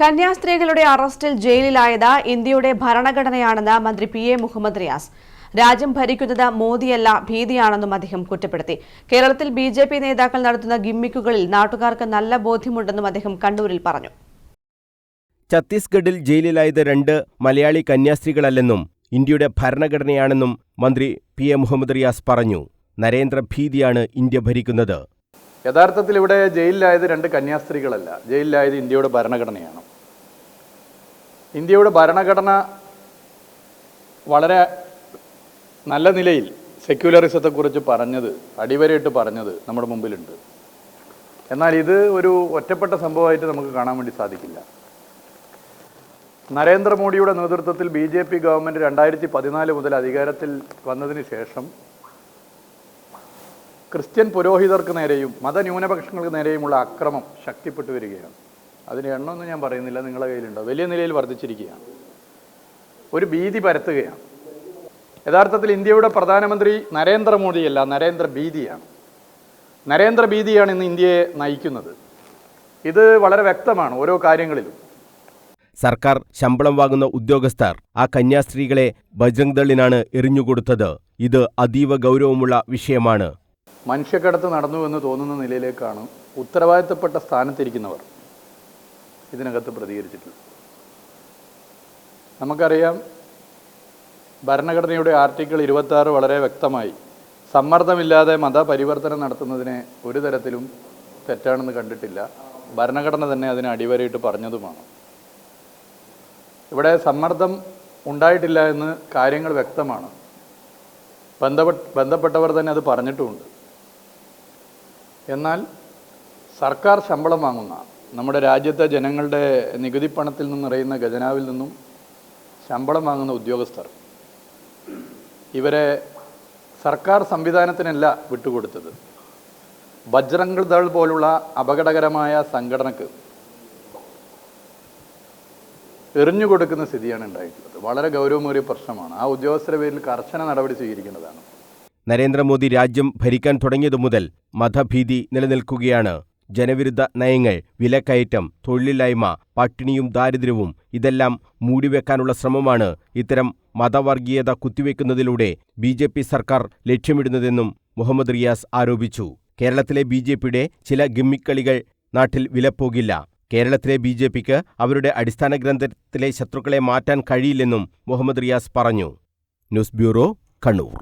കന്യാസ്ത്രീകളുടെ അറസ്റ്റിൽ ജയിലിലായത് ഇന്ത്യയുടെ ഭരണഘടനയാണെന്ന് മന്ത്രി പി എ മുഹമ്മദ് റിയാസ് രാജ്യം ഭരിക്കുന്നത് മോദിയല്ല ഭീതിയാണെന്നും അദ്ദേഹം കുറ്റപ്പെടുത്തി. കേരളത്തിൽ ബി ജെ പി നേതാക്കൾ നടത്തുന്ന ഗിമ്മിക്കുകളിൽ നാട്ടുകാർക്ക് നല്ല ബോധ്യമുണ്ടെന്നും അദ്ദേഹം കണ്ണൂരിൽ പറഞ്ഞു. ഛത്തീസ്ഗഡിൽ ജയിലിലായത് രണ്ട് മലയാളി കന്യാസ്ത്രീകളല്ലെന്നും ഇന്ത്യയുടെ ഭരണഘടനയാണെന്നും മന്ത്രി പി എ മുഹമ്മദ് റിയാസ് പറഞ്ഞു. നരേന്ദ്ര ഭീതിയാണ് ഇന്ത്യ ഭരിക്കുന്നത്. യഥാർത്ഥത്തിൽ ഇവിടെ ജയിലിലായത് രണ്ട് കന്യാസ്ത്രീകളല്ല. ജയിലിലായത് ഇന്ത്യയുടെ ഭരണഘടനയാണ്. ഇന്ത്യയുടെ ഭരണഘടന വളരെ നല്ല നിലയിൽ സെക്യുലറിസത്തെക്കുറിച്ച് പറഞ്ഞത് അടിവരയിട്ട് പറഞ്ഞത് നമ്മുടെ മുമ്പിലുണ്ട്. എന്നാൽ ഇത് ഒരു ഒറ്റപ്പെട്ട സംഭവമായിട്ട് നമുക്ക് കാണാൻ വേണ്ടി സാധിക്കില്ല. നരേന്ദ്രമോദിയുടെ നേതൃത്വത്തിൽ ബി ജെ പി ഗവൺമെന്റ് രണ്ടായിരത്തി പതിനാല് മുതൽ അധികാരത്തിൽ വന്നതിന് ശേഷം ക്രിസ്ത്യൻ പുരോഹിതർക്ക് നേരെയും മതന്യൂനപക്ഷങ്ങൾക്ക് നേരെയുമുള്ള അക്രമം ശക്തിപ്പെട്ടു വരികയാണ്. അതിന് എണ്ണമൊന്നും ഞാൻ പറയുന്നില്ല നിങ്ങളുടെ കയ്യിലുണ്ടോ. വലിയ നിലയിൽ വർദ്ധിച്ചിരിക്കുകയാണ്. ഒരു ഭീതി പരത്തുകയാണ്. യഥാർത്ഥത്തിൽ ഇന്ത്യയുടെ പ്രധാനമന്ത്രി നരേന്ദ്രമോദിയല്ല നരേന്ദ്ര ഭീതിയാണ്. നരേന്ദ്ര ഭീതിയാണ് ഇന്ന് ഇന്ത്യയെ നയിക്കുന്നത്. ഇത് വളരെ വ്യക്തമാണ് ഓരോ കാര്യങ്ങളിലും. സർക്കാർ ശമ്പളം വാങ്ങുന്ന ഉദ്യോഗസ്ഥർ ആ കന്യാസ്ത്രീകളെ ബജ്രംഗ് ദളിനാണ് എറിഞ്ഞുകൊടുത്തത്. ഇത് അതീവ ഗൗരവമുള്ള വിഷയമാണ്. മനുഷ്യക്കടത്ത് നടന്നു എന്ന് തോന്നുന്ന നിലയിലേക്കാണ് ഉത്തരവാദിത്തപ്പെട്ട സ്ഥാനത്തിരിക്കുന്നവർ ഇതിനകത്ത് പ്രതികരിച്ചിട്ടുള്ളത്. നമുക്കറിയാം ഭരണഘടനയുടെ ആർട്ടിക്കിൾ ഇരുപത്തി വളരെ വ്യക്തമായി സമ്മർദ്ദമില്ലാതെ മതപരിവർത്തനം നടത്തുന്നതിനെ ഒരു തരത്തിലും തെറ്റാണെന്ന് കണ്ടിട്ടില്ല. ഭരണഘടന തന്നെ അതിനെ അടിവരയിട്ട് പറഞ്ഞതുമാണ്. ഇവിടെ സമ്മർദ്ദം ഉണ്ടായിട്ടില്ല എന്ന് കാര്യങ്ങൾ വ്യക്തമാണ്. ബന്ധപ്പെട്ട ബന്ധപ്പെട്ടവർ തന്നെ അത് പറഞ്ഞിട്ടുമുണ്ട്. എന്നാൽ സർക്കാർ ശമ്പളം വാങ്ങുന്ന നമ്മുടെ രാജ്യത്തെ ജനങ്ങളുടെ നികുതി പണത്തിൽ നിന്നറിയുന്ന ഖജനാവിൽ നിന്നും ശമ്പളം വാങ്ങുന്ന ഉദ്യോഗസ്ഥർ ഇവരെ സർക്കാർ സംവിധാനത്തിനല്ല വിട്ടുകൊടുത്തത്. ബജ്രംഗ് ദൾ പോലുള്ള അപകടകരമായ സംഘടനക്ക് എറിഞ്ഞു കൊടുക്കുന്ന സ്ഥിതിയാണ് ഉണ്ടായിട്ടുള്ളത്. വളരെ ഗൗരവമേറിയ പ്രശ്നമാണ്. ആ ഉദ്യോഗസ്ഥരുടെ പേരിൽ കർശന നടപടി സ്വീകരിക്കേണ്ടതാണ്. നരേന്ദ്രമോദി രാജ്യം ഭരിക്കാൻ തുടങ്ങിയതു മുതൽ മതഭീതി നിലനിൽക്കുകയാണ്. ജനവിരുദ്ധ നയങ്ങൾ വിലക്കയറ്റം തൊഴിലില്ലായ്മ പട്ടിണിയും ദാരിദ്ര്യവും ഇതെല്ലാം മൂടിവെക്കാനുള്ള ശ്രമമാണ് ഇത്തരം മതവർഗീയത കുത്തിവെക്കുന്നതിലൂടെ ബി ജെ പി സർക്കാർ ലക്ഷ്യമിടുന്നതെന്നും മുഹമ്മദ് റിയാസ് ആരോപിച്ചു. കേരളത്തിലെ ബി ജെ പിയുടെ ചില ഗിമ്മിക്കളികൾ നാട്ടിൽ വിലപ്പോകില്ല. കേരളത്തിലെ ബി ജെ പിക്ക് അവരുടെ അടിസ്ഥാന ഗ്രന്ഥത്തിലെ ശത്രുക്കളെ മാറ്റാൻ കഴിയില്ലെന്നും മുഹമ്മദ് റിയാസ് പറഞ്ഞു. News bureau Kannur.